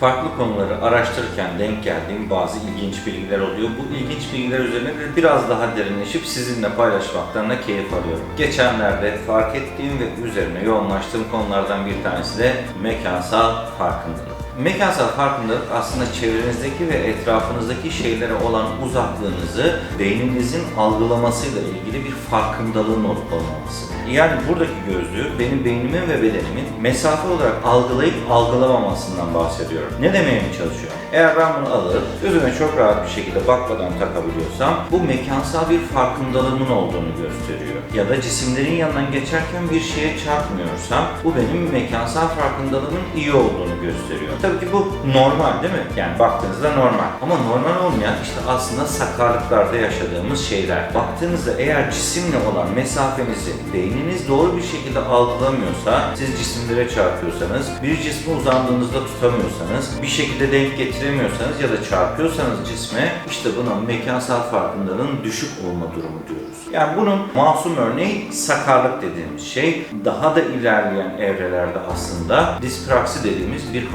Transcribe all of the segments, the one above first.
Farklı konuları araştırırken denk geldiğim bazı ilginç bilgiler oluyor. Bu ilginç bilgiler üzerine de biraz daha derinleşip sizinle paylaşmaktan da keyif alıyorum. Geçenlerde fark ettiğim ve üzerine yoğunlaştığım konulardan bir tanesi de mekansal farkındalık. Mekansal farkındalık aslında çevrenizdeki ve etrafınızdaki şeylere olan uzaklığınızı beyninizin algılamasıyla ilgili bir farkındalığın olup olmaması. Yani buradaki gözlüğü benim beynimin ve bedenimin mesafe olarak algılayıp algılamamasından bahsediyorum. Ne demeye mi çalışıyorum? Eğer ben bunu alıp gözüme çok rahat bir şekilde bakmadan takabiliyorsam bu mekansal bir farkındalığımın olduğunu gösteriyor. Ya da cisimlerin yanından geçerken bir şeye çarpmıyorsam bu benim mekansal farkındalığımın iyi olduğunu gösteriyor. Tabii ki bu normal değil mi? Yani baktığınızda normal. Ama normal olmayan işte aslında sakarlıklarda yaşadığımız şeyler. Baktığınızda eğer cisimle olan mesafenizi beyniniz doğru bir şekilde algılamıyorsa, siz cisimlere çarpıyorsanız, bir cisme uzandığınızda tutamıyorsanız, bir şekilde denk getiremiyorsanız ya da çarpıyorsanız cisme, işte buna mekansal farkındalığın düşük olma durumu diyoruz. Yani bunun masum örneği sakarlık dediğimiz şey, daha da ilerleyen evrelerde aslında dispraksi dediğimiz bir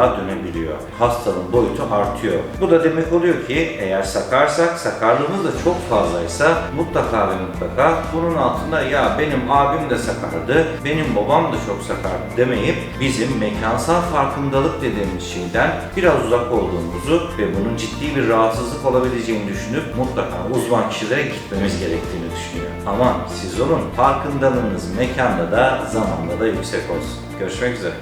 hastalığa dönebiliyor. Hastalığın boyutu artıyor. Bu da demek oluyor ki eğer sakarsak, sakarlığımız da çok fazlaysa mutlaka ve mutlaka bunun altında ya benim abim de sakardı, benim babam da çok sakardı demeyip bizim mekansal farkındalık dediğimiz şeyden biraz uzak olduğumuzu ve bunun ciddi bir rahatsızlık olabileceğini düşünüp mutlaka uzman kişilere gitmemiz gerektiğini düşünüyor. Aman siz olun farkındalığınız mekanda da zamanda da yüksek olsun. Görüşmek üzere.